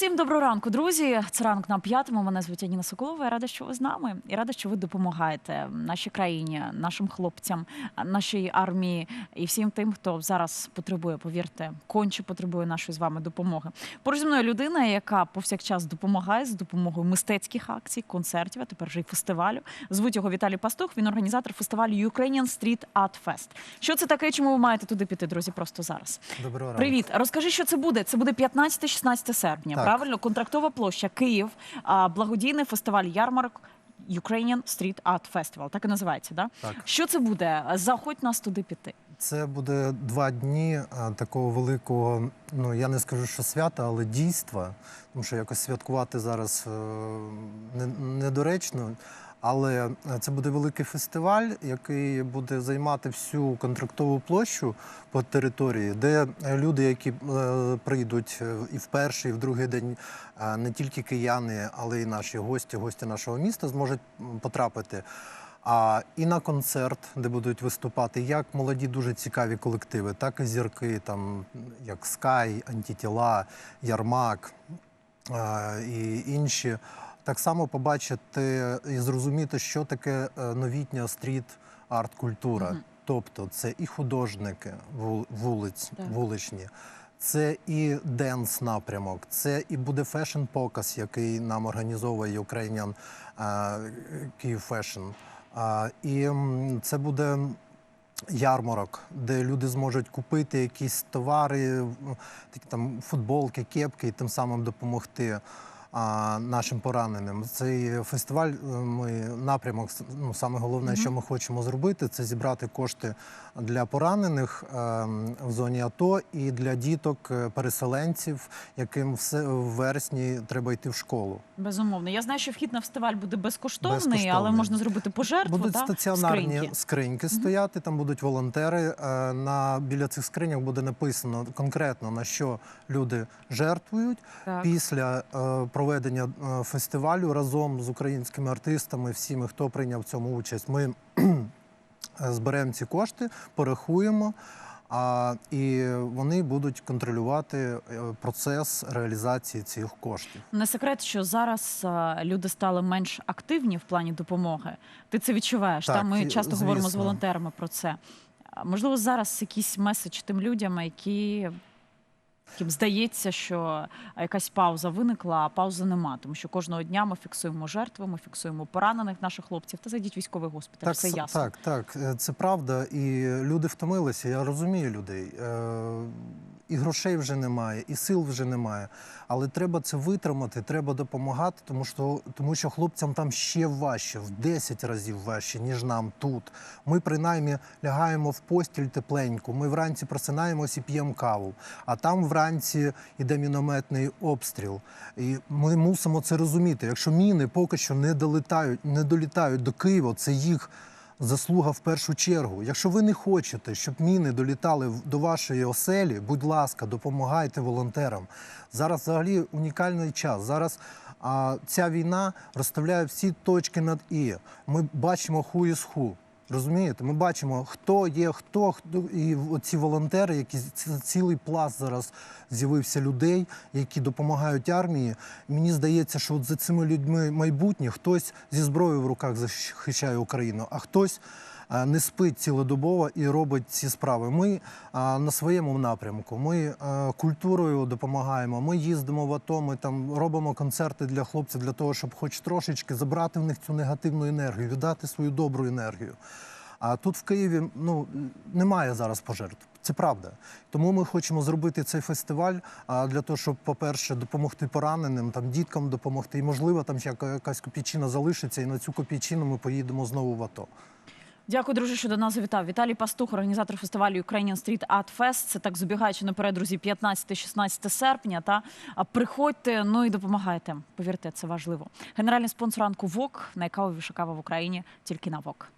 Всім доброго ранку, друзі. Це ранок на п'ятому. Мене звуть Аніна Соколова. Я рада, що ви з нами, і рада, що ви допомагаєте нашій країні, нашим хлопцям, нашій армії і всім тим, хто зараз потребує, повірте, конче потребує нашої з вами допомоги. Поруч зі мною людина, яка повсякчас допомагає з допомогою мистецьких акцій, концертів, а тепер вже й фестивалю. Звуть його Віталій Пастух. Він організатор фестивалю Ukrainian Street Art Fest. Що це таке? Чому ви маєте туди піти, друзі? Просто зараз. Доброго ранку. Привіт, розкажи, що це буде. Це буде 15-16 серпня. Так. Правильно, контрактова площа Київ, а, благодійний фестиваль ярмарок Ukrainian Street Art Festival. Так і називається, да? Так. Що це буде? Заходь нас туди піти. Це буде два дні такого великого, ну я не скажу, що свята, але дійства. Тому що якось святкувати зараз е, не- недоречно. Але е, це буде великий фестиваль, який буде займати всю контрактову площу по території, де е, люди, які е, прийдуть і в перший, і в другий день, не тільки кияни, але й наші гості, гості нашого міста, зможуть потрапити. А і на концерт, де будуть виступати як молоді дуже цікаві колективи, так і зірки, там як Скай, Антитіла, Ярмак і інші. Так само побачити і зрозуміти, що таке е, новітня стріт-арт-культура. Мгм. Тобто це і художники вулиць, Так. вуличні, це і денс напрямок, це і буде фешн-показ, який нам організовує Ukrainian а, Київ Фешн. І це буде ярмарок, де люди зможуть купити якісь товари, такі там футболки, кепки, і тим самим допомогти. Нашим пораненим цей фестиваль, е, ми напрямок, ну саме головне, що ми хочемо зробити, це зібрати кошти для поранених е, в зоні АТО і для діток е, переселенців, яким все в вересні треба йти в школу. Безумовно. Я знаю, що вхід на фестиваль буде безкоштовний, Безкоштовний. але можна зробити пожертву. Будуть та, стаціонарні скриньки. скриньки стояти, там будуть волонтери. Е, На біля цих скриньок буде написано конкретно на що люди жертвують. Так. Після е, проведення е, фестивалю разом з українськими артистами, всіми, хто прийняв в цьому участь, ми е, зберемо ці кошти, порахуємо. А, і вони будуть контролювати е, процес реалізації цих коштів. Не секрет, що зараз люди стали менш активні в плані допомоги. Ти це відчуваєш? Так, та? Ми і- часто говоримо з волонтерами про це. Можливо, зараз якийсь меседж тим людям, які. Яким здається, що якась пауза виникла, а паузи нема, тому що кожного дня ми фіксуємо жертви, ми фіксуємо поранених наших хлопців. Та зайдіть в військовий госпіталь, Так, все ясно. так, так, е, це правда. І люди втомилися. Я розумію людей. І грошей вже немає, і сил вже немає. Але треба це витримати, треба допомагати, тому що, тому що хлопцям там ще важче, в 10 разів важче, ніж нам тут. Ми принаймні лягаємо в постіль тепленьку. Ми вранці просинаємося і п'ємо каву. А там вранці йде мінометний обстріл. І ми мусимо це розуміти. Якщо міни поки що не долітають, не долітають до Києва, це їх заслуга в першу чергу. Якщо ви не хочете, щоб міни долітали до вашої оселі, будь ласка, допомагайте волонтерам. Зараз взагалі унікальний час. Зараз а, ця війна розставляє всі точки над і. Ми бачимо ху із ху. Розумієте, ми бачимо, хто є, хто, хто і ці волонтери, які цілий пласт зараз з'явився людей, які допомагають армії. Мені здається, що от за цими людьми майбутнє хтось зі зброєю в руках захищає Україну, а хтось не спить цілодобово і робить ці справи. Ми на своєму напрямку. Ми культурою допомагаємо. Ми їздимо в АТО, ми там робимо концерти для хлопців для того, щоб хоч трошечки забрати в них цю негативну енергію, віддати свою добру енергію. А тут в Києві ну немає зараз пожертв. Це правда. Тому ми хочемо зробити цей фестиваль а, для того, щоб, по-перше, допомогти пораненим, там діткам допомогти. І можливо, там ще якась копійчина залишиться, і на цю копійчину ми поїдемо знову в АТО. Дякую, друже, що до нас завітав. Віталій Пастух, організатор фестивалю Ukrainian Street Art Fest. Це так забігаючи наперед, друзі, 15-16 серпня. Та приходьте, ну і допомагайте. Повірте, це важливо. Генеральний спонсор ранку ВОК, найкавовіша кава в Україні, тільки на ВОК.